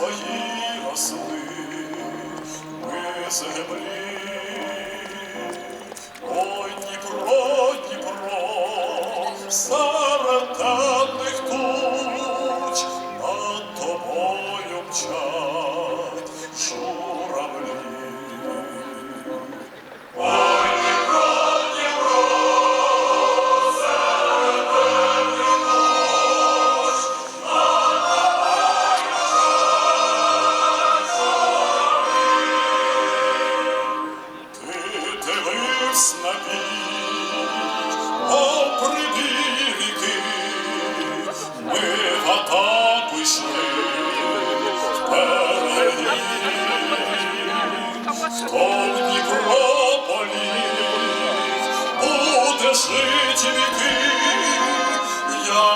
твої осли, ми землі.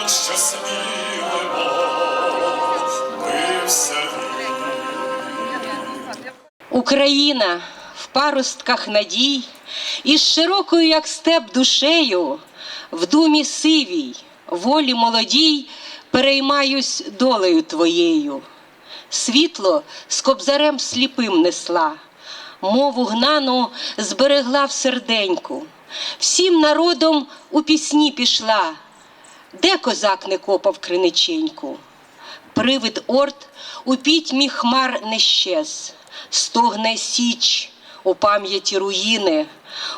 Як щасливо ми все Україна в паростках надій, із широкою, як степ, душею, в думі сивій, волі молодій, переймаюсь долею твоєю. Світло з кобзарем сліпим несла, мову гнану зберегла в серденьку, всім народом у пісні пішла, де козак не копав криниченьку. Привид орд у пітьмі хмар не щез, стогне січ у пам'яті руїни.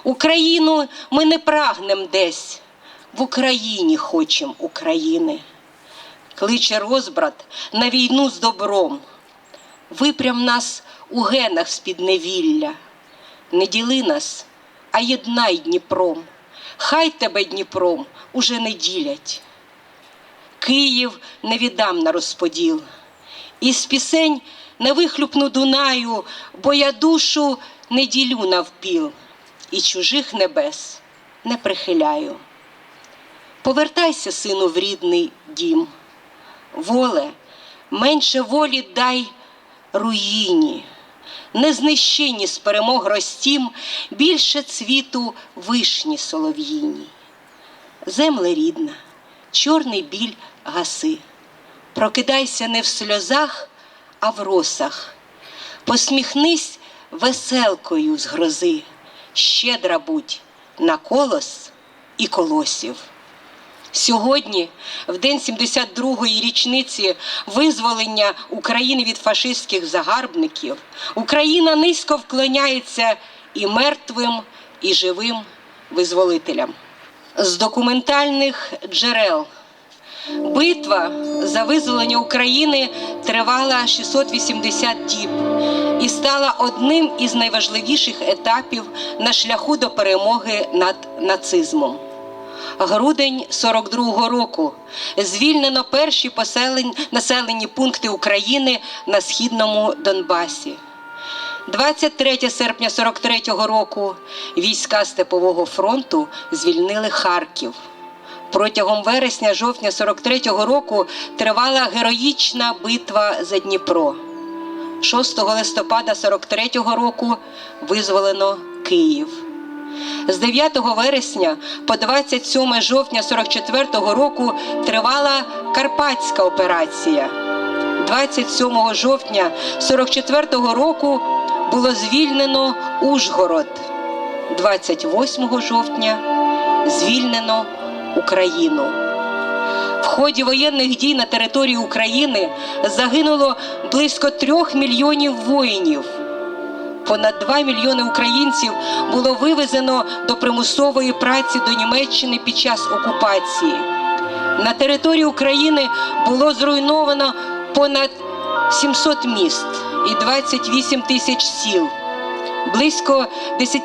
Україну ми не прагнем десь, в Україні хочем України. Кличе розбрат на війну з добром, випрям нас у генах з підневілля. Не діли нас, а єднай Дніпром. Хай тебе Дніпром уже не ділять. Київ не віддам на розподіл. Із пісень не вихлюпну Дунаю, бо я душу не ділю навпіл, і чужих небес не прихиляю. Повертайся, сину, в рідний дім. Воле, менше волі дай руїні, не знищені з перемог ростім, більше цвіту вишні солов'їні. Земле рідна, чорний біль гаси. Прокидайся не в сльозах, а в росах. Посміхнись веселкою з грози, щедра будь на колос і колосів. Сьогодні, в день 72-ї річниці визволення України від фашистських загарбників, Україна низько вклоняється і мертвим, і живим визволителям. З документальних джерел битва за визволення України тривала 680 діб і стала одним із найважливіших етапів на шляху до перемоги над нацизмом. Грудень 42-го року звільнено перші поселень, населені пункти України на східному Донбасі. 23 серпня 43-го року війська Степового фронту звільнили Харків. Протягом вересня-жовтня 43-го року тривала героїчна битва за Дніпро. 6 листопада 43-го року визволено Київ. З 9 вересня по 27 жовтня 44-го року тривала Карпатська операція. 27 жовтня 44-го року було звільнено Ужгород. 28 жовтня звільнено Україну. В ході воєнних дій на території України загинуло близько трьох мільйонів воїнів. Понад 2 мільйони українців було вивезено до примусової праці до Німеччини під час окупації. На території України було зруйновано понад 700 міст і 28 тисяч сіл. Близько 10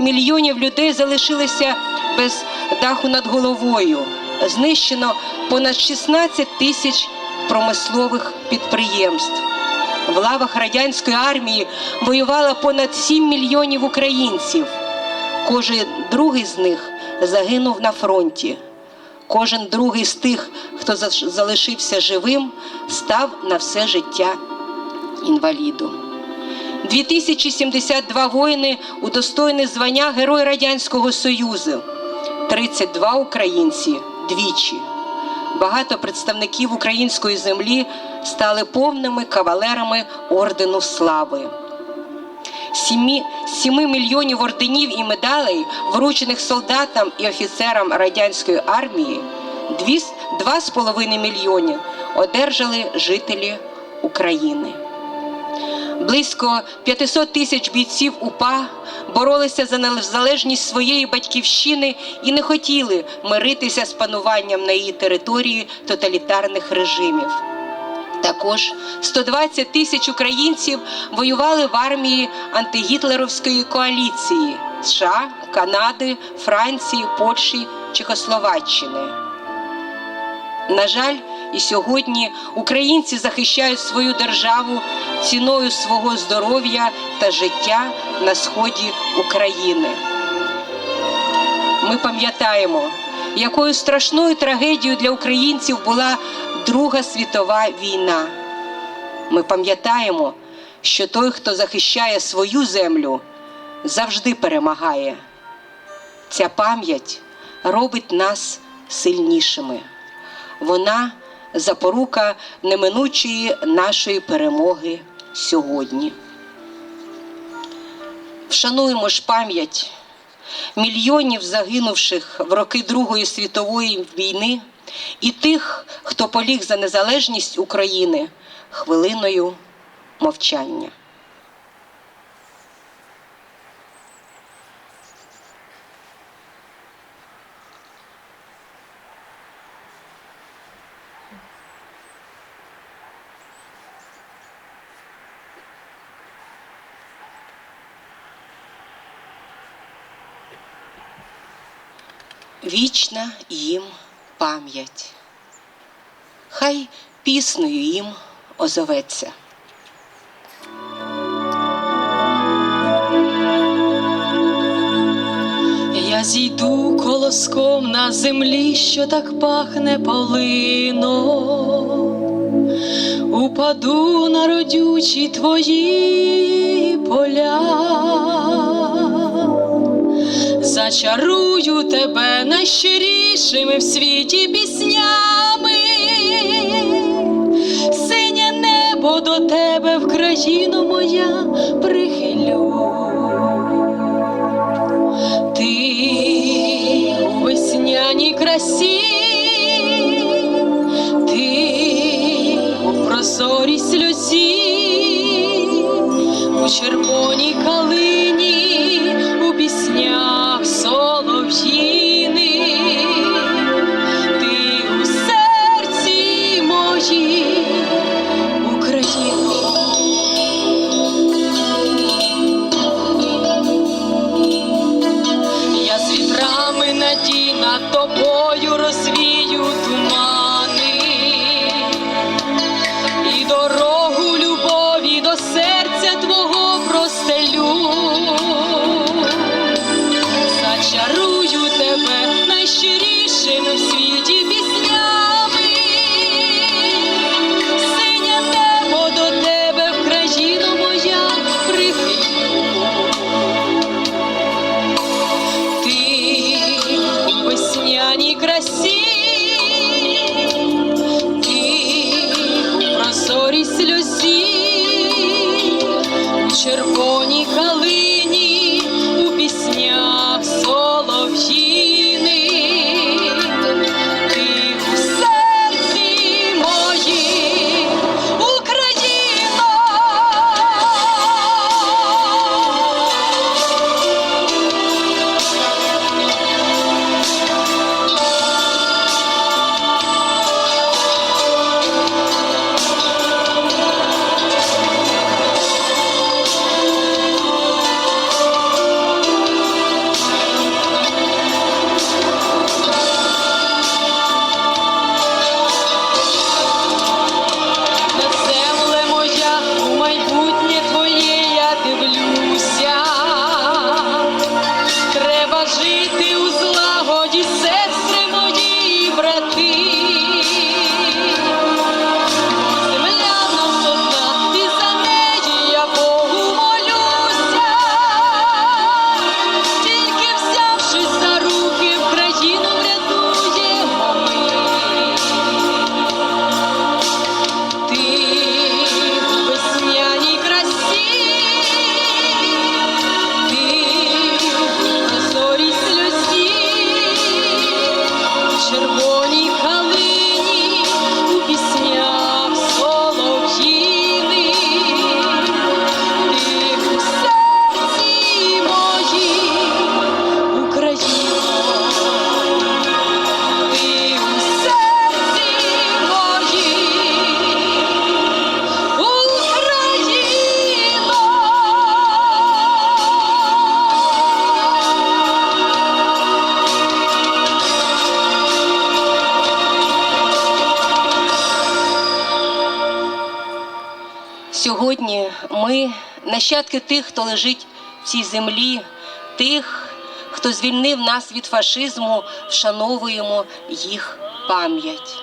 мільйонів людей залишилися без даху над головою. Знищено понад 16 тисяч промислових підприємств. В лавах радянської армії воювало понад 7 мільйонів українців. Кожен другий з них загинув на фронті. Кожен другий з тих, хто залишився живим, став на все життя інвалідом. 2072 воїни удостоєні звання Герой Радянського Союзу, 32 українці двічі. Багато представників української землі стали повними кавалерами ордену слави. 7, 7 мільйонів орденів і медалей, вручених солдатам і офіцерам радянської армії, 2,5 мільйони одержали жителі України. Близько 500 тисяч бійців УПА боролися за незалежність своєї батьківщини і не хотіли миритися з пануванням на її території тоталітарних режимів. Також 120 тисяч українців воювали в армії антигітлерівської коаліції США, Канади, Франції, Польщі, Чехословаччини. На жаль, і сьогодні українці захищають свою державу ціною свого здоров'я та життя на сході України. Ми пам'ятаємо, якою страшною трагедією для українців була Друга світова війна. Ми пам'ятаємо, що той, хто захищає свою землю, завжди перемагає. Ця пам'ять робить нас сильнішими. Вона запорука неминучої нашої перемоги сьогодні. Вшануємо ж пам'ять мільйонів загинувших в роки Другої світової війни і тих, хто поліг за незалежність України хвилиною мовчання. Вічна їм пам'ять. Хай піснею їм озоветься. Я зійду колоском на землі, що так пахне полином, упаду на родючі твої поля, зачарую тебе найщирішими в світі піснями, синє небо до тебе в країну моя прихилю. Ти у весняній красі, ти у прозорій сльозі, у червоній калині, у Сьогодні ми, нащадки тих, хто лежить в цій землі, тих, хто звільнив нас від фашизму, вшановуємо їх пам'ять.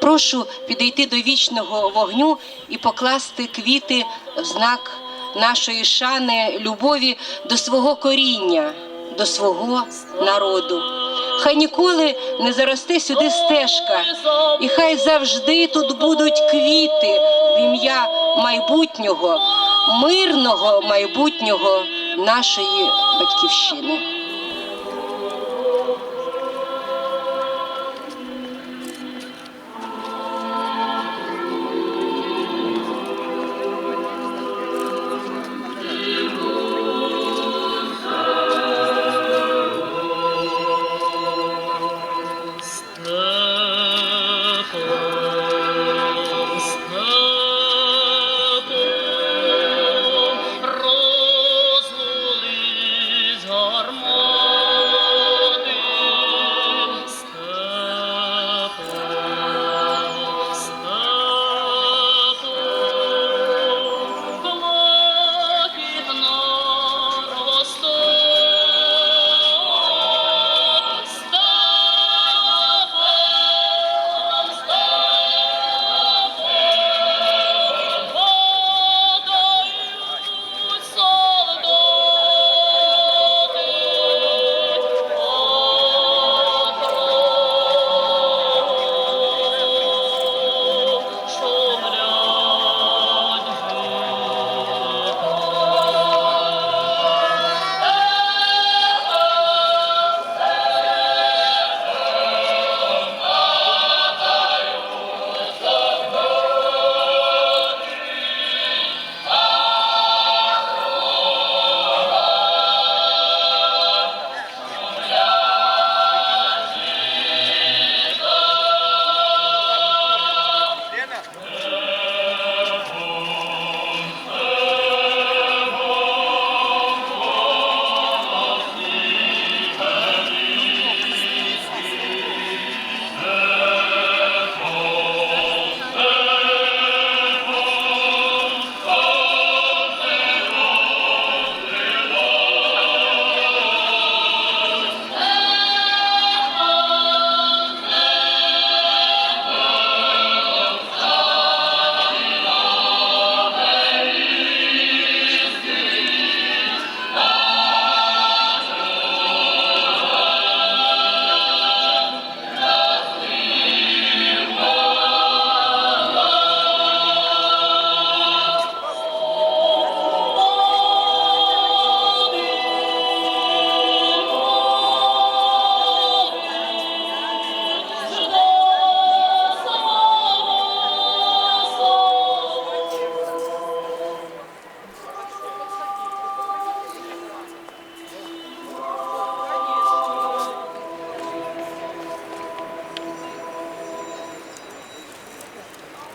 Прошу підійти до вічного вогню і покласти квіти в знак нашої шани, любові до свого коріння, до свого народу. Хай ніколи не заросте сюди стежка, і хай завжди тут будуть квіти в ім'я майбутнього, мирного майбутнього нашої батьківщини.